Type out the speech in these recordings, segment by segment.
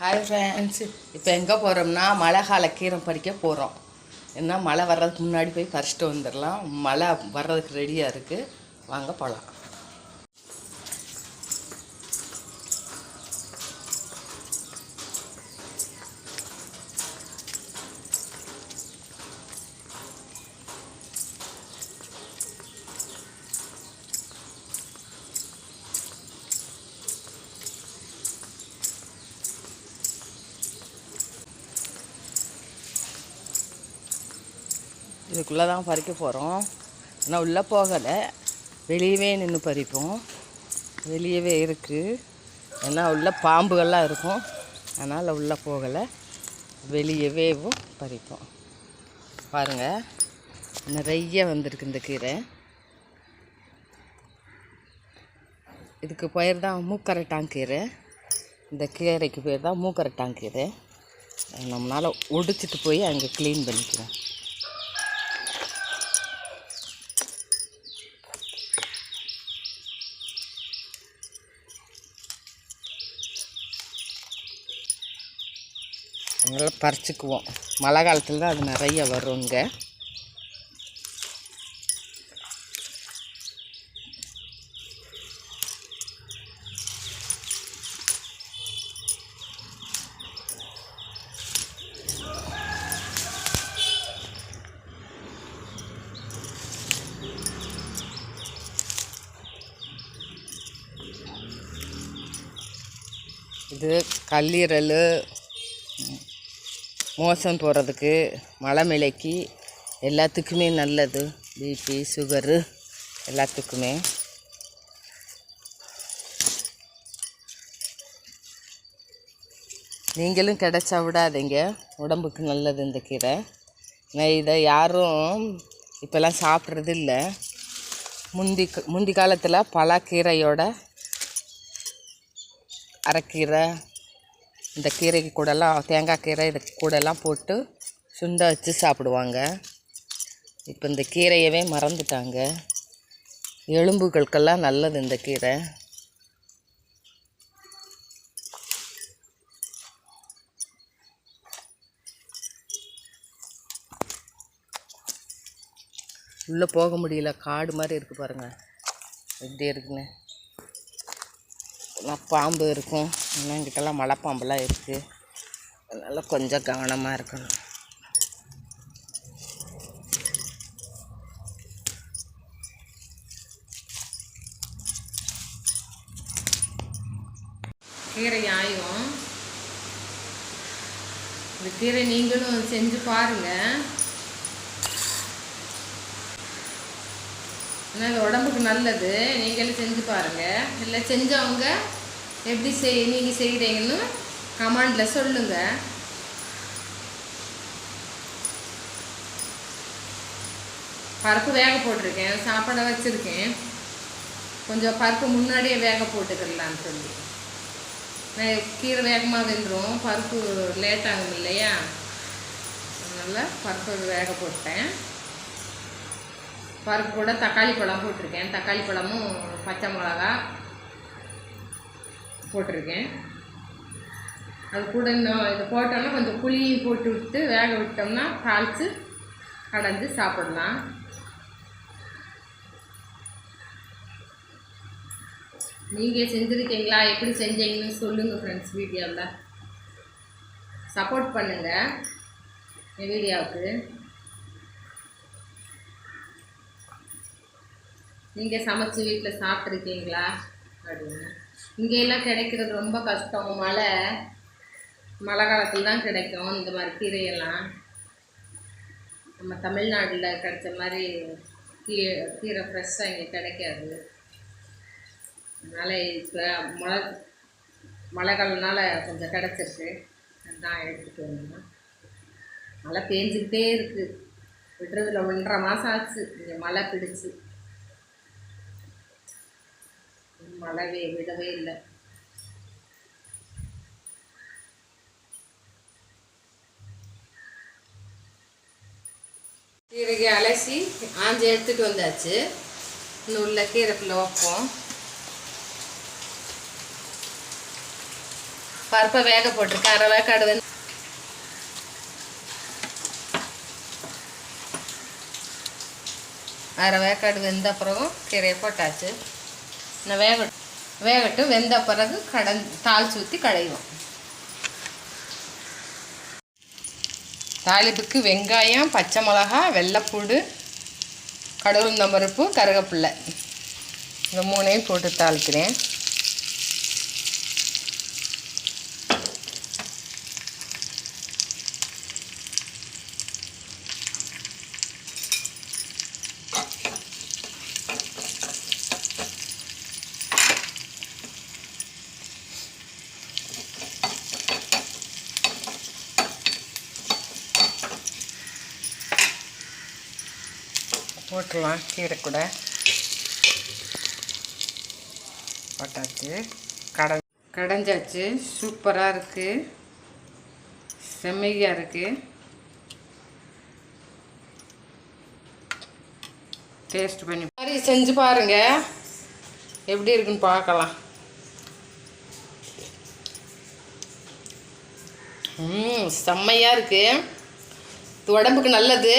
Hi friends இப்போ எங்கே போகிறோம்னா மழை கால கீரை பறிக்க போகிறோம் ஏன்னா மழை வர்றதுக்கு முன்னாடி போய் பறிச்சிட்டு வந்துடலாம். மழை வர்றதுக்கு ரெடியாக இருக்குது வாங்க போகலாம் இதுக்குள்ளே தான் பறிக்க போகிறோம் ஆனால் உள்ளே போகலை. வெளியவே நின்று பறிப்போம். வெளியவே இருக்குது ஏன்னா உள்ள பாம்புகள்லாம் இருக்கும். அதனால் உள்ளே போகலை. வெளியவேவும் பறிப்போம். பாருங்கள் நிறைய வந்திருக்கு இந்த கீரை. இதுக்கு பயிர் தான் மூக்கரட்டாங்கீரை இந்த கீரைக்கு பேர் தான் மூக்கரட்டாங்கீரை நம்மளால் ஒடிச்சிட்டு போய் அங்கே க்ளீன் பண்ணிக்கிறோம். அதனால் பறிச்சுக்குவோம். மழை காலத்தில் தான் அது நிறைய வரும் இங்கே. இது கல்லீரல் மோசம் போகிறதுக்கு மழை மிளக்கி எல்லாத்துக்குமே நல்லது. பிபி சுகரு எல்லாத்துக்குமே. நீங்களும் கிடச்சா விடாதீங்க. உடம்புக்கு நல்லது இந்த கீரை. நான் இதை யாரும் இப்போல்லாம் சாப்பிட்றது இல்லை. முந்தி முந்தி காலத்தில் பல கீரையோட அரைக்கீரை இந்த கீரைக்கு கூடலாம் தேங்காய் கீரை இது கூடலாம் போட்டு சுண்டை வச்சு சாப்பிடுவாங்க. இப்போ இந்த கீரையவே மறந்துட்டாங்க. எலும்புகளுக்கெல்லாம் நல்லது இந்த கீரை. உள்ளே போக முடியல காடு மாதிரி இருக்குது பாருங்கள் எப்படி இருக்குன்னு. பாம்பு இருக்கும். இன்னும் எங்கிட்டலாம் மலைப்பாம்புலாம் இருக்குது அதனால் கொஞ்சம் கவனமாக இருக்கணும். கீரை ஆயும் இந்த கீரை நீங்களும் செஞ்சு பாருங்க. ஆனால் இது உடம்புக்கு நல்லது. நீங்களும் செஞ்சு பாருங்கள் இல்லை செஞ்சவங்க எப்படி செய் நீங்கள் செய்கிறீங்கன்னு கமெண்டில் சொல்லுங்கள் பருப்பு வேக போட்டிருக்கேன். சாப்பாடை வச்சுருக்கேன். கொஞ்சம் பருப்பு முன்னாடியே வேக போட்டுக்கிடலான்னு சொல்லி. நான் கீரை வேகமாக வெந்துடும் பருப்பு லேட் ஆகும் இல்லையா அதனால் பருப்பு வேக போட்டேன். பருப்பு கூட தக்காளி பழம் போட்டிருக்கேன். தக்காளி பழமும் பச்சை மிளகா போட்டிருக்கேன். அது கூட இன்னும் இது போட்டோம்னா கொஞ்சம் புளியும் போட்டு விட்டு வேக விட்டோம்னா தாளித்து கடைஞ்சி சாப்பிடலாம். நீங்கள் செஞ்சுருக்கீங்களா? எப்படி செஞ்சீங்கன்னு சொல்லுங்கள் ஃப்ரெண்ட்ஸ் வீடியோவில் சப்போர்ட் பண்ணுங்கள் என் வீடியோவுக்கு. நீங்கள் சமைச்சு வீட்டில் சாப்பிட்ருக்கீங்களா அப்படின்னு. இங்கே எல்லாம் கிடைக்கிறது ரொம்ப கஷ்டம். மழை மழை காலத்தில் தான் கிடைக்கும். இந்த மாதிரி கீரையெல்லாம். நம்ம தமிழ்நாட்டில் கிடைச்ச மாதிரி கீ கீரை ஃப்ரெஷ்ஷாக இங்கே கிடைக்காது. அதனால் இப்போ மழை மழை காலனால் கொஞ்சம் கிடச்சிருக்கு. அதான் எடுத்துகிட்டு வந்தோம். மழை பேஞ்சிக்கிட்டே இருக்குது விடுறதுல ஒன்றரை மாதம் ஆச்சு. இங்கே மழை பிடிச்சி. மழைவே விடவே இல்லை. கீரைக்கு அலசி ஆஞ்சி எடுத்துகிட்டு வந்தாச்சு. இன்னும் உள்ள கீரைக்குள்ளே வைப்போம். பருப்பை வேக போட்டிருக்கேன். அரை வேக்காடு வந்து அரை வேக்காடு வெந்த அப்புறம் கீரையை போட்டாச்சு. நான் வேக வேகட்டும் வெந்த பிறகு கடன் தாளிச்சு ஊற்றி கடைவோம். தாளிப்புக்கு வெங்காயம் பச்சை மிளகா வெள்ளைப்பூடு கடவுள் நம்பருப்பு கருவேப்பில்லை இந்த மூணையும் போட்டு தாளிக்கிறேன். போட்டுடலாம் கீரை கூட. போட்டாச்சு. கட கடைஞ்சாச்சு. சூப்பராக இருக்குது செம்மையாக இருக்குது டேஸ்ட் பண்ணி மாதிரி செஞ்சு பாருங்கள் எப்படி இருக்குன்னு பார்க்கலாம். ம் செம்மையாக இருக்குது உடம்புக்கு நல்லது.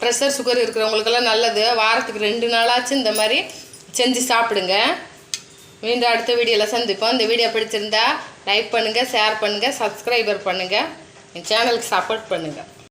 ப்ரெஷர் சுகர் இருக்கிறவங்களுக்கெல்லாம் நல்லது. வாரத்துக்கு ரெண்டு நாளாச்சும் இந்த மாதிரி செஞ்சு சாப்பிடுங்க. மீண்டும் அடுத்த வீடியோவில் சந்திப்போம். இந்த வீடியோ பிடிச்சிருந்தா லைக் பண்ணுங்கள் ஷேர் பண்ணுங்கள் சப்ஸ்கிரைபர் பண்ணுங்கள் என் சேனலுக்கு சப்போர்ட் பண்ணுங்கள்